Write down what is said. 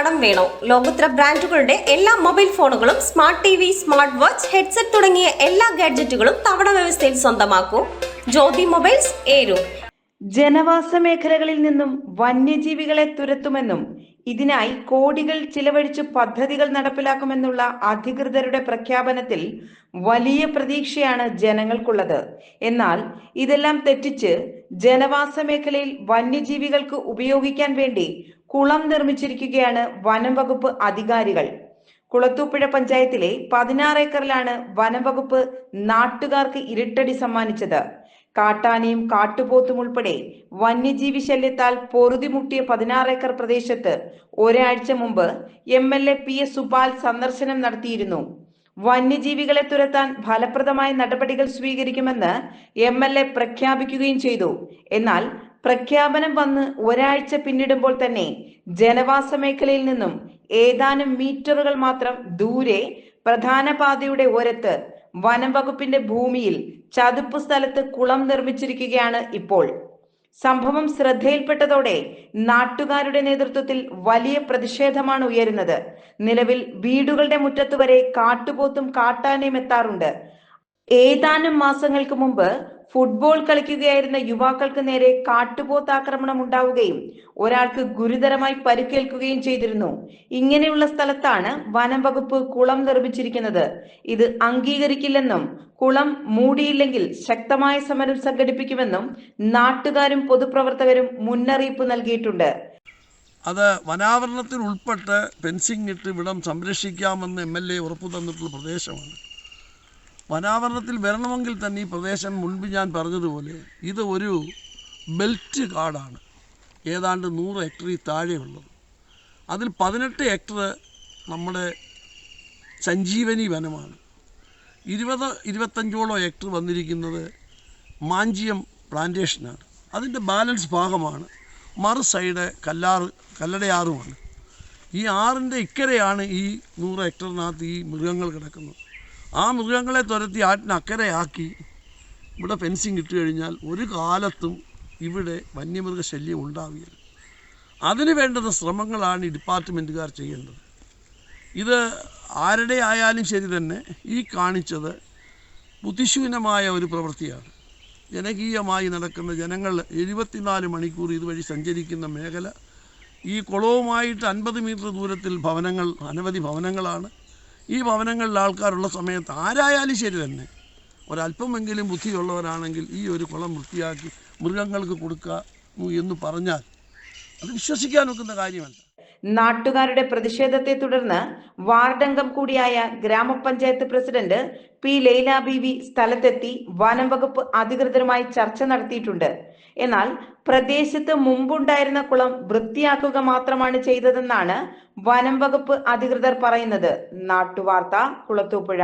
കടം വേണോ? ലോകോത്തര ബ്രാൻഡുകളുടെ എല്ലാ മൊബൈൽ ഫോണുകളും smart T V smart watch headset തുടങ്ങിയ എല്ലാ ഗാഡ്ജറ്റുകളും തവണ വ്യവസ്ഥയിൽ സ്വന്തമാക്കൂ. ജ്യോതി മൊബൈൽസ് ഏരൂർ. ജനവാസ മേഖലകളിൽ നിന്നും വന്യജീവികളെ തുരത്തുമെന്നും ഇതിനായി കോടികൾ ചിലവഴിച്ച് പദ്ധതികൾ നടപ്പിലാക്കുമെന്നുള്ള അധികൃതരുടെ പ്രഖ്യാപനത്തിൽ വലിയ പ്രതീക്ഷയാണ് ജനങ്ങൾക്കുള്ളത്. എന്നാൽ ഇതെല്ലാം തെറ്റിച്ച് ജനവാസ മേഖലയിൽ വന്യജീവികൾക്ക് ഉപയോഗിക്കാൻ വേണ്ടി കുളം നിർമ്മിച്ചിരിക്കുകയാണ് വനം വകുപ്പ് അധികാരികൾ. കുളത്തൂപ്പുഴ പഞ്ചായത്തിലെ പതിനാറ് ഏക്കറിലാണ് വനം വകുപ്പ് നാട്ടുകാർക്ക് ഇരട്ടടി സമ്മാനിച്ചത്. കാട്ടാനയും കാട്ടുപോത്തും ഉൾപ്പെടെ വന്യജീവി ശല്യത്താൽ പൊറുതിമുട്ടിയ പതിനാറ് ഏക്കർ പ്രദേശത്ത് ഒരാഴ്ച മുമ്പ് M L A P S Supal സന്ദർശനം നടത്തിയിരുന്നു. വന്യജീവികളെ തുരത്താൻ ഫലപ്രദമായ നടപടികൾ സ്വീകരിക്കുമെന്ന് എം എൽ എ പ്രഖ്യാപിക്കുകയും ചെയ്തു. എന്നാൽ പ്രഖ്യാപനം വന്ന് ഒരാഴ്ച പിന്നിടുമ്പോൾ തന്നെ ജനവാസ മേഖലയിൽ നിന്നും ഏതാനും മീറ്ററുകൾ മാത്രം ദൂരെ പ്രധാന പാതയുടെ ഓരത്ത് വനം വകുപ്പിന്റെ ഭൂമിയിൽ ചതുപ്പ് സ്ഥലത്ത് കുളം നിർമ്മിച്ചിരിക്കുകയാണ് ഇപ്പോൾ. സംഭവം ശ്രദ്ധയിൽപ്പെട്ടതോടെ നാട്ടുകാരുടെ നേതൃത്വത്തിൽ വലിയ പ്രതിഷേധമാണ് ഉയരുന്നത്. നിലവിൽ വീടുകളുടെ മുറ്റത്ത് വരെ കാട്ടുപോത്തും കാട്ടാനയും എത്താറുണ്ട്. ഏതാനും മാസങ്ങൾക്ക് മുമ്പ് ഫുട്ബോൾ കളിക്കുകയായിരുന്ന യുവാക്കൾക്ക് നേരെ കാട്ടുപോത്ത് ആക്രമണം ഉണ്ടാവുകയും ഒരാൾക്ക് ഗുരുതരമായി പരിക്കേൽക്കുകയും ചെയ്തിരുന്നു. ഇങ്ങനെയുള്ള സ്ഥലത്താണ് വനം വകുപ്പ് കുളം നിർമ്മിച്ചിരിക്കുന്നത്. ഇത് അംഗീകരിക്കില്ലെന്നും കുളം മൂടിയില്ലെങ്കിൽ ശക്തമായ സമരം സംഘടിപ്പിക്കുമെന്നും നാട്ടുകാരും പൊതുപ്രവർത്തകരും മുന്നറിയിപ്പ് നൽകിയിട്ടുണ്ട്. അത് വനാവരണത്തിൽ ഉൾപ്പെട്ട് ഫെൻസിംഗ് ഇട്ട് ഇവിടം സംരക്ഷിക്കാമെന്ന് എം എൽ എ ഉറപ്പു തന്നിട്ടുള്ള പ്രദേശമാണ്. വനാവരണത്തിൽ വരണമെങ്കിൽ തന്നെ ഈ പ്രദേശം മുൻപ് ഞാൻ പറഞ്ഞതുപോലെ ഇത് ഒരു ബെൽറ്റ് കാടാണ്. ഏതാണ്ട് നൂറ് ഹെക്ടറിൽ താഴെയുള്ളത്. അതിൽ പതിനെട്ട് ഹെക്ടർ നമ്മുടെ സഞ്ജീവനി വനമാണ്. ഇരുപത് ഇരുപത്തഞ്ചോളം ഹെക്ടർ വന്നിരിക്കുന്നത് മാഞ്ചിയം പ്ലാന്റേഷനാണ്. അതിന്റെ ബാലൻസ് ഭാഗമാണ്. മറു സൈഡ് കല്ലാറ് കല്ലടയാറുമാണ്. ഈ ആറിന്റെ ഇക്കരയാണ് ഈ നൂറ് ഹെക്ടറിനകത്ത് ഈ മൃഗങ്ങൾ കിടക്കുന്നത്. ആ മൃഗങ്ങളെ തുരത്തി ആറ്റിന് ഇവിടെ ഫെൻസിങ് ഇട്ട് കഴിഞ്ഞാൽ ഒരു കാലത്തും ഇവിടെ വന്യമൃഗശല്യം ഉണ്ടാവുകയില്ല അതിന് വേണ്ടുന്ന ശ്രമങ്ങളാണ് ഈ ഡിപ്പാർട്ട്മെന്റുകാർ ചെയ്യേണ്ടത്. ഇത് ആരുടെ ആയാലും ശരി തന്നെ ഈ കാണിച്ചത് ബുദ്ധിശൂന്യമായ ഒരു പ്രവൃത്തിയാണ്. ജനകീയമായി നടക്കുന്ന ജനങ്ങൾ എഴുപത്തിനാല് മണിക്കൂർ ഇതുവഴി സഞ്ചരിക്കുന്ന മേഖല ഈ കുളവുമായിട്ട് അൻപത് മീറ്റർ ദൂരത്തിൽ ഭവനങ്ങൾ അനവധി ഭവനങ്ങളാണ്. ഈ ഭവനങ്ങളിൽ ആൾക്കാരുള്ള സമയത്ത് ആരായാലും ശരി തന്നെ. ഒരല്പമെങ്കിലും ബുദ്ധിയുള്ളവരാണെങ്കിൽ ഈ ഒരു കുളം വൃത്തിയാക്കി മൃഗങ്ങൾക്ക് കൊടുക്കുക എന്ന് പറഞ്ഞാൽ അത് വിശ്വസിക്കാൻ ഒക്കുന്ന കാര്യമല്ല. നാട്ടുകാരുടെ പ്രതിഷേധത്തെ തുടർന്ന് വാർഡംഗം കൂടിയായ ഗ്രാമപഞ്ചായത്ത് പ്രസിഡന്റ് പി ലൈല ബീവി സ്ഥലത്തെത്തി വനം വകുപ്പ് അധികൃതരുമായി ചർച്ച നടത്തിയിട്ടുണ്ട്. എന്നാൽ പ്രദേശത്ത് മുമ്പുണ്ടായിരുന്ന കുളം വൃത്തിയാക്കുക മാത്രമാണ് ചെയ്തതെന്നാണ് വനം വകുപ്പ് അധികൃതർ പറയുന്നത്. നാട്ടുവാർത്ത കുളത്തൂപ്പുഴ.